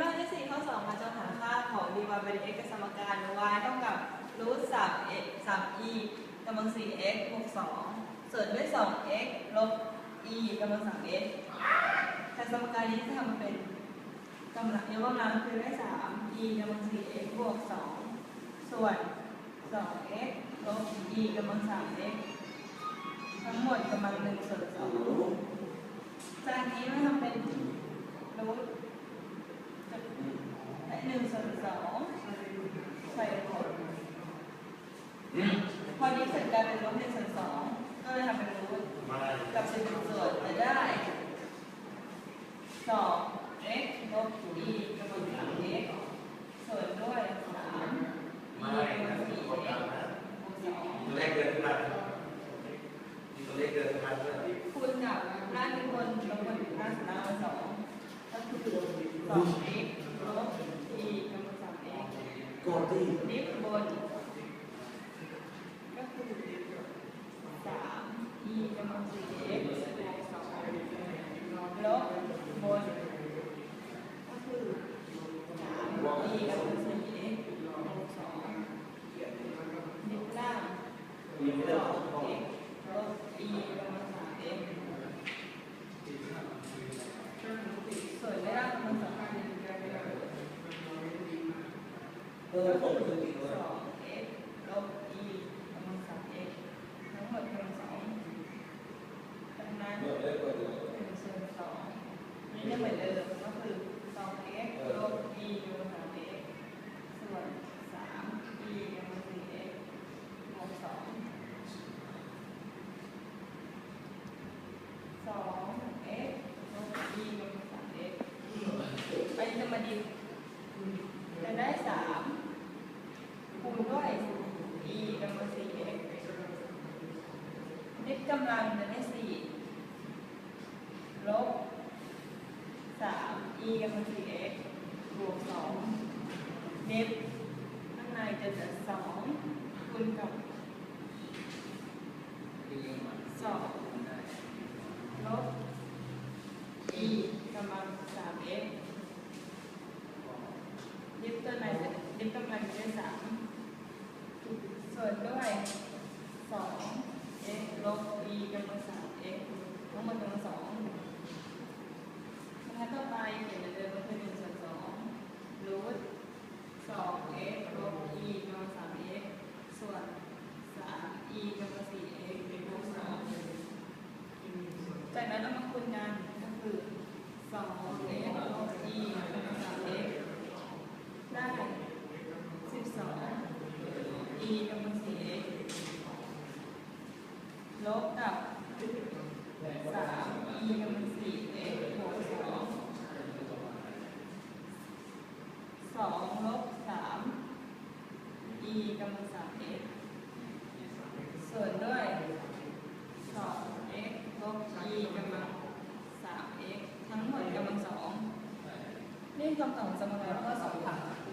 บ้านที่สี่ข้อสองค่ะจะหาค่าของ dy บาย dx กับสมการ y เท่ากับรูทสาม x สาม e กำลังสี่ x บวกสองส่วนด้วยสอง x ลบ e กำลังสาม x แต่สมการนี้จะทำเป็นกำลังยกกำลังคือได้สาม e กำลังสี่ x บวกสองส่วนสอง x ลบ e กำลังสาม x ทั้งหมดกำลังหนึ่งส่วนสองจากนี้มาทำเป็นรูท และหนึ่งส่วนสองใส่ผล พอนี้เสร็จกลายเป็นลบหนึ่งส่วนสองก็เลยทำเป็นรูทกับสิบส่วนจะได้สอง x ลบ e กำลังสาม x ส่วนด้วยสาม e ไม่กำลันะงสี่กด x ดันนะบวกสองตัวเลขเกินขึ้นมามีตัวเลขเกินขึ้นมาด้วยคูณกับหน้าที่บนลงบนถึงหน้าสุดหน้าสองก็คือสอง x ลบ e กำลังสาม x กดที่นิบบน งหมดกำลังสองดังนั้นเออได้กดเลยหนึ่งส่วนสองนี่จะเหมือนเดิมก็คือสอง x ลบ e กำลังสาม x ส่วนสาม e กำลังสี่ x บวกสองสอง x ลบ e กำลังสาม x ไปจะมาดิจะได้สามคูณด้วย e กำลังสี่ x นิดกำลังจะได้สี่ลบสาม e กำลังสี่ x บวกสองนิดข้างในจะเหลือสองคูณกับสองลบ e กำลังสาม x ตัวไหนจะนิดกำลังจะได้สามส่วนด้วยสอง x ลบ e กำลังสาม x ทั้งหมดกำลังสองแล้วต่อไปเขียนเหมือนเดิมก็คือหนึ่งส่วนสองรูทสอง x ลบ e กำลังสาม x ส่วนสาม e กำลังสี่ x เป็นบวกสองจากนั้นเอามาคูณกันก็คือสอง x ลบ e กำลังสาม x ได้สิบสอง e กำลังสี่ x ลบกับสาม e กำลังสี่ x บวกสองสองลบสาม e กำลังสาม x ส่วนด้วยสอง x ลบ e กำลังสาม x ทั้งหมดกำลังสองนี่คำตอบของสมการข้อสองค่ะ